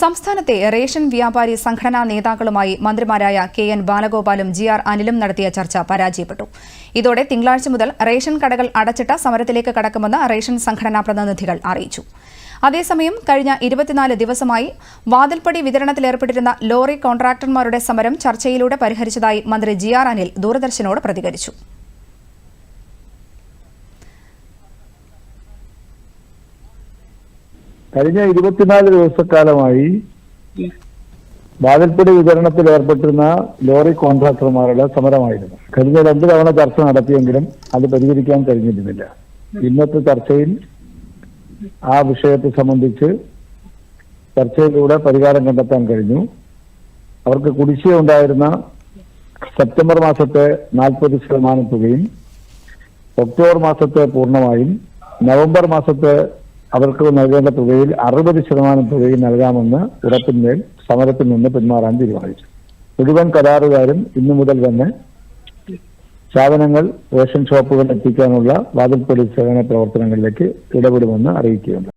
സംസ്ഥാനത്തെ റേഷൻ വ്യാപാരി സംഘടനാ നേതാക്കളുമായി മന്ത്രിമാരായ കെ എൻ ബാലഗോപാലും ജി ആർ അനിലും നടത്തിയ ചർച്ച പരാജയപ്പെട്ടു. ഇതോടെ തിങ്കളാഴ്ച മുതൽ റേഷൻ കടകൾ അടച്ചിട്ട സമരത്തിലേക്ക് കടക്കുമെന്ന് റേഷൻ സംഘടനാ പ്രതിനിധികൾ അറിയിച്ചു. അതേസമയം കഴിഞ്ഞ ഇരുപത്തിനാല് ദിവസമായി വാതിൽപ്പടി വിതരണത്തിലേർപ്പെട്ടിരുന്ന ലോറി കോൺട്രാക്ടർമാരുടെ സമരം ചർച്ചയിലൂടെ പരിഹരിച്ചതായി മന്ത്രി ജി ആർ അനിൽ ദൂരദർശനോട് പ്രതികരിച്ചു. കഴിഞ്ഞ ഇരുപത്തിനാല് ദിവസക്കാലമായി വാതിൽപ്പടി വിതരണത്തിൽ ഏർപ്പെട്ടിരുന്ന ലോറി കോൺട്രാക്ടർമാരുടെ സമരമായിരുന്നു. കഴിഞ്ഞ രണ്ട് തവണ ചർച്ച നടത്തിയെങ്കിലും അത് പരിഹരിക്കാൻ കഴിഞ്ഞിരുന്നില്ല. ഇന്നത്തെ ചർച്ചയിൽ ആ വിഷയത്തെ സംബന്ധിച്ച് ചർച്ചയിലൂടെ പരിഹാരം കണ്ടെത്താൻ കഴിഞ്ഞു. അവർക്ക് കുടിശ്ശിക ഉണ്ടായിരുന്ന സെപ്റ്റംബർ മാസത്തെ നാൽപ്പത് ശതമാനം തുകയും ഒക്ടോബർ മാസത്തെ പൂർണമായും നവംബർ മാസത്തെ അവർക്ക് നൽകേണ്ട തുകയിൽ അറുപത് ശതമാനം തുകയും നൽകാമെന്ന് ഉറപ്പിന്മേൽ സമരത്തിൽ നിന്ന് പിന്മാറാൻ തീരുമാനിച്ചു. മുഴുവൻ കരാറുകാരും ഇന്നു മുതൽ തന്നെ സാധനങ്ങൾ റേഷൻ ഷോപ്പുകൾ എത്തിക്കാനുള്ള വാതിൽപ്പൊടി സേവന പ്രവർത്തനങ്ങളിലേക്ക് ഇടപെടുമെന്ന് അറിയിക്കുകയുണ്ട്